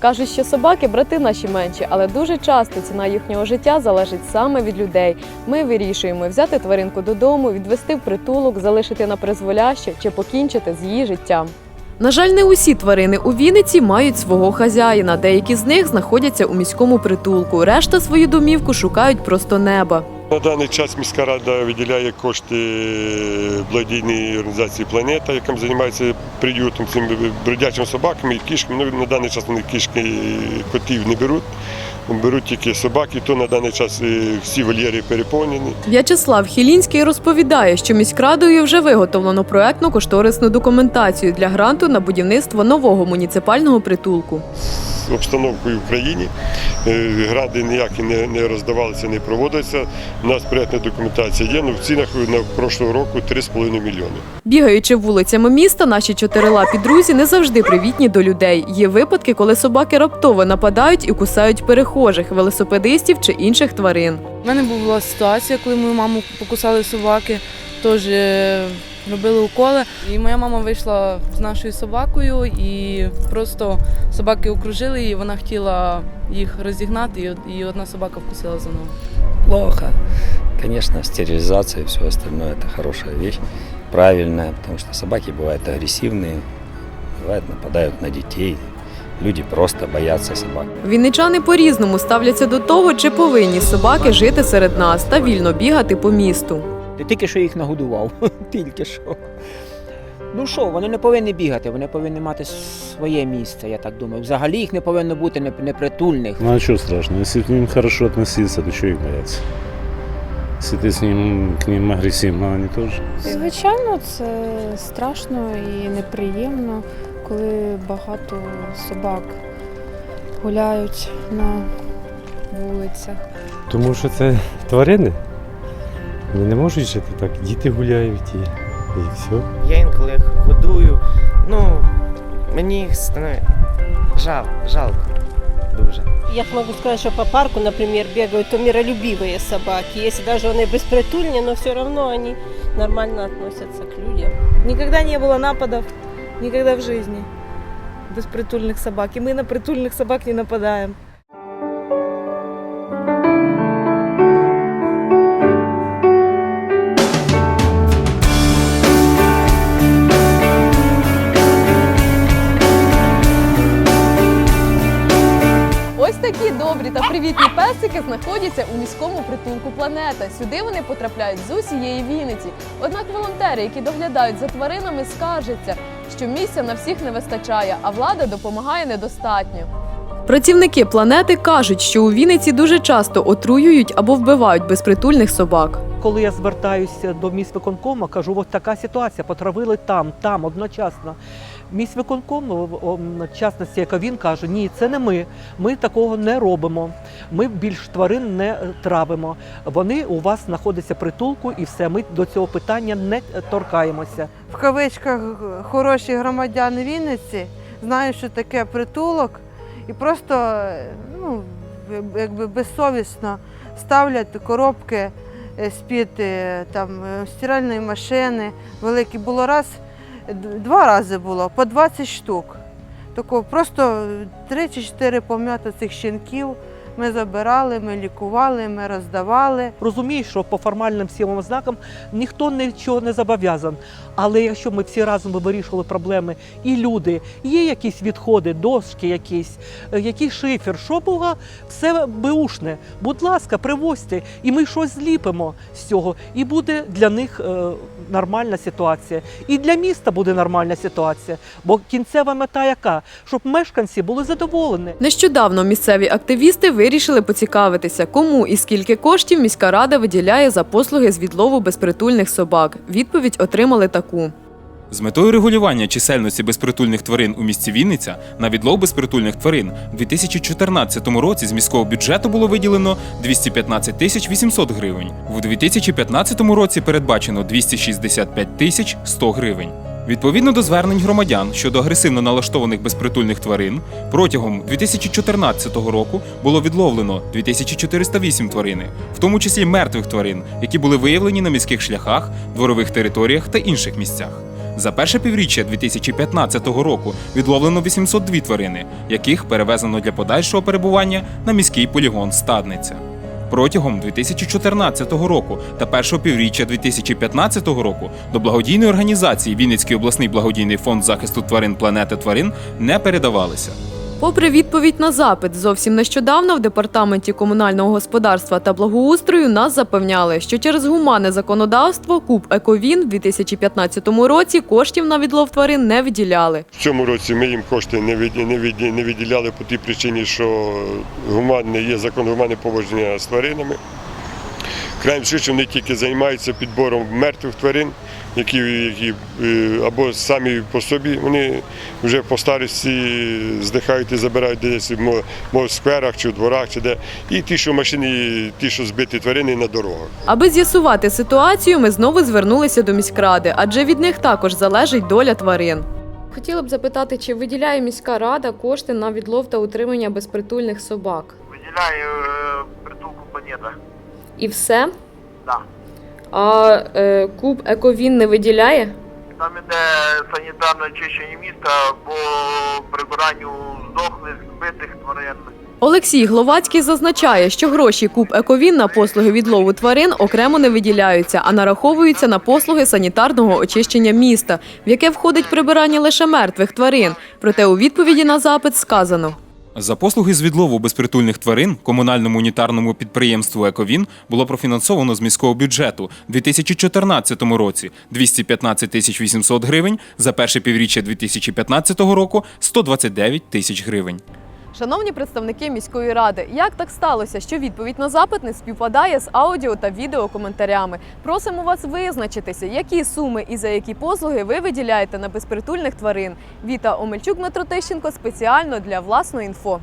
Кажуть, що собаки брати наші менші, але дуже часто ціна їхнього життя залежить саме від людей. Ми вирішуємо взяти тваринку додому, відвести в притулок, залишити на призволяще чи покінчити з її життям. На жаль, не усі тварини у Вінниці мають свого хазяїна. Деякі з них знаходяться у міському притулку. Решта свою домівку шукають просто неба. На даний час міська рада виділяє кошти благодійній організації Планета, яка займається приютом цим бродячим собаками і кішками. Ну, на даний час вони кішки котів не беруть. Беруть тільки собаки, то на даний час е, всі вольєри переповнені. В'ячеслав Хілінський розповідає, що міськрадою вже виготовлено проектну кошторисну документацію для гранту на будівництво нового муніципального притулку. З обстановкою в країні е, гранди ніякі не, не роздавалися, не проводилися. У нас проектна документація є, ну в цінах на прошлого року 3,5 мільйони. Бігаючи вулицями міста, наші чотирилапі друзі не завжди привітні до людей. Є випадки, коли собаки раптово нападають і кусають перехожих, велосипедистів чи інших тварин. У мене була ситуація, коли мою маму покусали собаки, теж е, робили уколи. І моя мама вийшла з нашою собакою, і просто собаки окружили її, вона хотіла їх розігнати, і од- і одна собака вкусила за ногу. плохо. Конечно, стерилизация и все остальное это хорошая вещь, правильная, потому что собаки бывают агрессивные, бывают нападают на детей. Люди просто боятся собак. Вінничани по-різному ставляться до того, чи повинні собаки жити серед нас та вільно бігати по місту. Ти тільки що їх нагодував. тільки що. Ну що, вони не повинні бігати, вони повинні мати своє місце, я так думаю. Взагалі їх не повинно бути непритульних. Ну а что страшно? Если к ним хорошо относиться, то что их бояться? Если ты с ним, к ним агрессивно, они тоже. Звичайно, це страшно і неприємно, коли багато собак гуляють на вулицях. Тому що це тварини. Вони не можуть жити так. Діти гуляють і, і все. Я інколи їх годую. Ну, мені їх становить жал, жалко дуже. Я могу сказать, что по парку, например, бегают то миролюбивые собаки. Если даже они беспритульные, но все равно они нормально относятся к людям. Никогда не было нападов, никогда в жизни безпритульных собак. И мы на притульных собак не нападаем. Песики знаходяться у міському притулку планета. Сюди вони потрапляють з усієї Вінниці. Однак волонтери, які доглядають за тваринами, скаржаться, що місця на всіх не вистачає, а влада допомагає недостатньо. Працівники планети кажуть, що у Вінниці дуже часто отруюють або вбивають безпритульних собак. Коли я звертаюся до міськвиконкому, кажу, от така ситуація, потравили там, там одночасно. Міськвиконком, в- частності, як він каже, ні, це не ми. Ми такого не робимо. Ми більш тварин не травимо. Вони у вас знаходяться притулку і все. Ми до цього питання не торкаємося. в кавичках хороші громадяни Вінниці знають, що таке притулок, і просто ну, якби безсовісно ставлять коробки е, з-під е, там, е, стиральної машини. Великі було раз, два рази було, по 20 штук. Тако просто три чи чотири пом'ята цих щенків. Ми забирали, ми лікували, ми роздавали. Розумію, що по формальним всім ознакам ніхто нічого не зобов'язан. Але якщо ми всі разом вирішували проблеми, і люди, є якісь відходи, дошки якісь, е, якийсь шифер, що було, все беушне. Будь ласка, привозьте, і ми щось зліпимо з цього. І буде для них е, нормальна ситуація. І для міста буде нормальна ситуація. Бо кінцева мета яка? Щоб мешканці були задоволені. Нещодавно місцеві активісти вирішили поцікавитися, кому і скільки коштів міська рада виділяє за послуги з відлову безпритульних собак. Відповідь отримали таку. З метою регулювання чисельності безпритульних тварин у місті Вінниця на відлов безпритульних тварин у 2014 році з міського бюджету було виділено 215 тисяч 800 гривень. У 2015 році передбачено 265 тисяч 100 гривень. Відповідно до звернень громадян щодо агресивно налаштованих безпритульних тварин, протягом 2014 року було відловлено 2408 тварини, в тому числі мертвих тварин, які були виявлені на міських шляхах, дворових територіях та інших місцях. За перше півріччя 2015 року відловлено 802 тварини, яких перевезено для подальшого перебування на міський полігон Стадниця. Протягом 2014 року та першого півріччя 2015 року до благодійної організації Вінницький обласний благодійний фонд захисту тварин планети тварин не передавалися. Попри відповідь на запит, зовсім нещодавно в департаменті комунального господарства та благоустрою нас запевняли, що через гуманне законодавство Куб Ековін в 2015 році коштів на відлов тварин не виділяли. В цьому році ми їм кошти не, від, не, від, не виділяли по тій причині, що гуманне є закон гуманне поводження з тваринами. Крайм швидше вони тільки займаються підбором мертвих тварин, які, які е, або самі по собі вони вже по старості здихають і забирають десь мо- мо в скверах чи в дворах, чи де. І ті, що машини, ті, що збиті тварини на дорогах. Аби з'ясувати ситуацію, ми знову звернулися до міськради, адже від них також залежить доля тварин. Хотіла б запитати, чи виділяє міська рада кошти на відлов та утримання безпритульних собак? Виділяю е, притулку планета. І все? Да. А е, куб Ековін не виділяє? Там іде санітарне очищення міста по прибиранню здохлих, збитих тварин. Олексій Гловацький зазначає, що гроші Куб Ековін на послуги відлову тварин окремо не виділяються, а нараховуються на послуги санітарного очищення міста, в яке входить прибирання лише мертвих тварин. Проте у відповіді на запит сказано. За послуги з відлову безпритульних тварин комунальному унітарному підприємству Ековін було профінансовано з міського бюджету у 2014 році 215 тисяч 800 гривень, за перше півріччя 2015 року 129 тисяч гривень. Шановні представники міської ради, як так сталося, що відповідь на запит не співпадає з аудіо та відеокоментарями? Просимо вас визначитися, які суми і за які послуги ви виділяєте на безпритульних тварин. Віта Омельчук Дмитро Тищенко спеціально для власної інфо.